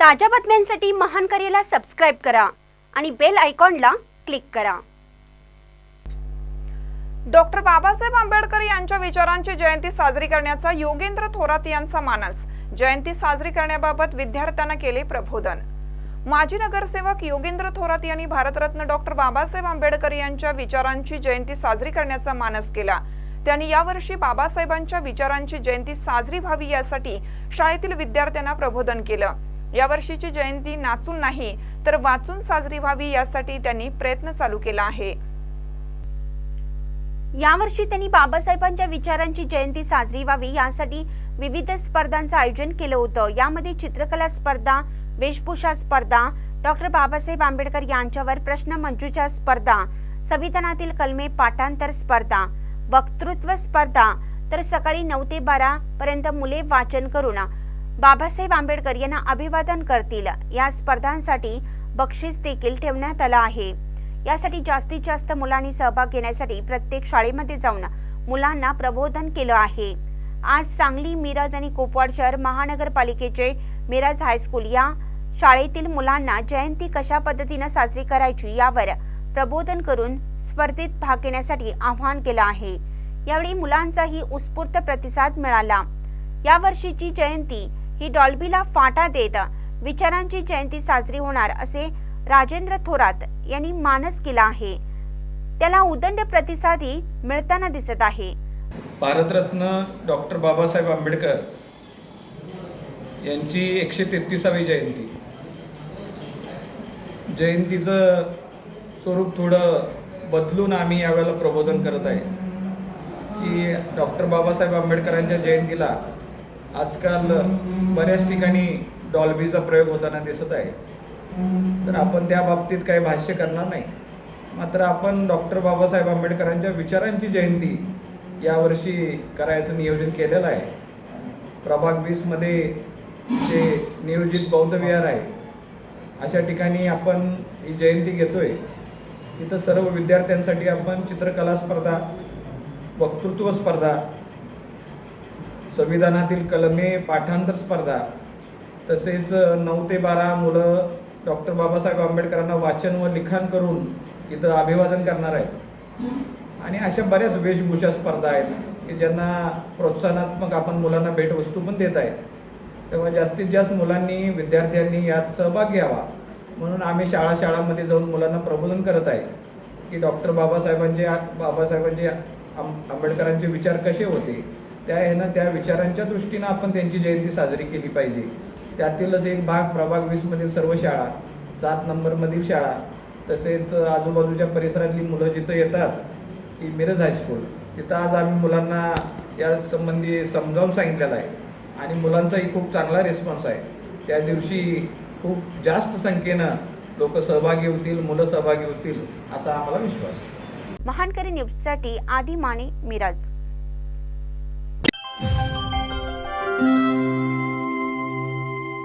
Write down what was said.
ताज्या बातम्यांसाठी महान करेला सबस्क्राईब करा आणि बेल आयकॉनला क्लिक करा. डॉक्टर बाबासाहेब आंबेडकर यांच्या विचारांची जयंती साजरी करण्याचा योगेंद्र थोरात यांचा मानस. जयंती साजरी करण्याबाबत विद्यार्थ्यांना केले प्रबोधन. माजी नगरसेवक योगेंद्र थोरात यांनी भारतरत्न डॉक्टर बाबासाहेब आंबेडकर यांच्या विचारांची जयंती साजरी करण्याचा मानस केला. त्यांनी यावर्षी बाबासाहेबांच्या विचारांची जयंती साजरी व्हावी यासाठी शाळेतील विद्यार्थ्यांना प्रबोधन केलं. यावर्षीची जयंती नाचून नाही तर वाचून साजरी व्हावी यासाठी त्यांनी प्रयत्न चालू केला आहे. यावर्षी त्यांनी बाबासाहेबांच्या विचारांची जयंती साजरी व्हावी यासाठी विविध स्पर्धांचं आयोजन केलं होतं. यामध्ये चित्रकला स्पर्धा वेशभूषा स्पर्धा डॉक्टर बाबासाहेब आंबेडकर यांच्यावर प्रश्न स्पर्धा संविधानातील कलमे पाठांतर स्पर्धा वक्तृत्व स्पर्धा तर सकाळी नऊ ते बारा पर्यंत मुले वाचन करून बाबासाहेब आंबेडकर यांना अभिवादन करतील. या स्पर्धांसाठी बक्षीस देखील ठेवण्यात आलं आहे. यासाठी जास्तीत जास्त मुलांनी सहभाग घेण्यासाठी प्रत्येक शाळेमध्ये जाऊन मुलांना प्रबोधन केलं आहे. आज सांगली मिरज आणि कोपवाड शहर महानगरपालिकेचे मिरज हायस्कूल या शाळेतील मुलांना जयंती कशा पद्धतीनं साजरी करायची यावर प्रबोधन करून स्पर्धेत भाग घेण्यासाठी आवाहन केलं आहे. यावेळी मुलांचाही उत्स्फूर्त प्रतिसाद मिळाला. यावर्षीची जयंती ही डॉल्बीला फाटा देत विचारांची जयंती साजरी होणार असे राजेंद्र थोरात यांनी मानस केला आहे. त्याला उदंड प्रतिसादी मिळताना दिसत आहे. भारतरत्न डॉक्टर बाबासाहेब आंबेडकर यांची एकशे तेहतीसावी जयंती. जयंतीचं स्वरूप थोडं बदलून आम्ही यावेळेला प्रबोधन करत आहे. की डॉक्टर बाबासाहेब आंबेडकरांच्या जयंतीला आजकाल बऱ्याच ठिकाणी डॉल्बीचा प्रयोग होताना दिसत आहे. तर आपण त्या बाबतीत काही भाष्य करणार नाही. मात्र आपण डॉक्टर बाबासाहेब आंबेडकरांच्या विचारांची जयंती यावर्षी करायचं नियोजन केलेलं आहे. प्रभाग वीसमध्ये जे नियोजित बौद्ध विहार आहे अशा ठिकाणी आपण ही जयंती घेतोय. इथं सर्व विद्यार्थ्यांसाठी आपण चित्रकला स्पर्धा वक्तृत्व स्पर्धा संविधानातील कलमे पाठांतर स्पर्धा तसेच नऊ ते बारा मुलं डॉक्टर बाबासाहेब आंबेडकरांना वाचन व लिखाण करून इथं अभिवादन करणार आहेत. आणि अशा बऱ्याच वेशभूषा स्पर्धा आहेत की ज्यांना प्रोत्साहनात्मक आपण मुलांना भेटवस्तू पण देत आहे तेव्हा जास्तीत जास्त मुलांनी विद्यार्थ्यांनी यात सहभाग घ्यावा. म्हणून आम्ही शाळा शाळांमध्ये जाऊन मुलांना प्रबोधन करत आहे की डॉक्टर बाबासाहेबांचे बाबासाहेबांचे आं आंबेडकरांचे विचार कसे होते? त्या ह्यानं त्या विचारांच्या दृष्टीनं आपण त्यांची जयंती साजरी केली पाहिजे. त्यातीलच एक भाग प्रभाग वीसमधील सर्व शाळा सात नंबरमधील शाळा तसेच आजूबाजूच्या परिसरातली मुलं जिथं येतात की मिरज हायस्कूल तिथं आज आम्ही मुलांना या संबंधी समजावून सांगितलेलं आहे. आणि मुलांचाही खूप चांगला रिस्पॉन्स आहे. त्या दिवशी खूप जास्त संख्येनं लोक सहभागी होतील मुलं सहभागी होतील असा आम्हाला विश्वास आहे. महानकरी न्यूजसाठी आदी माने मिराज. Bye.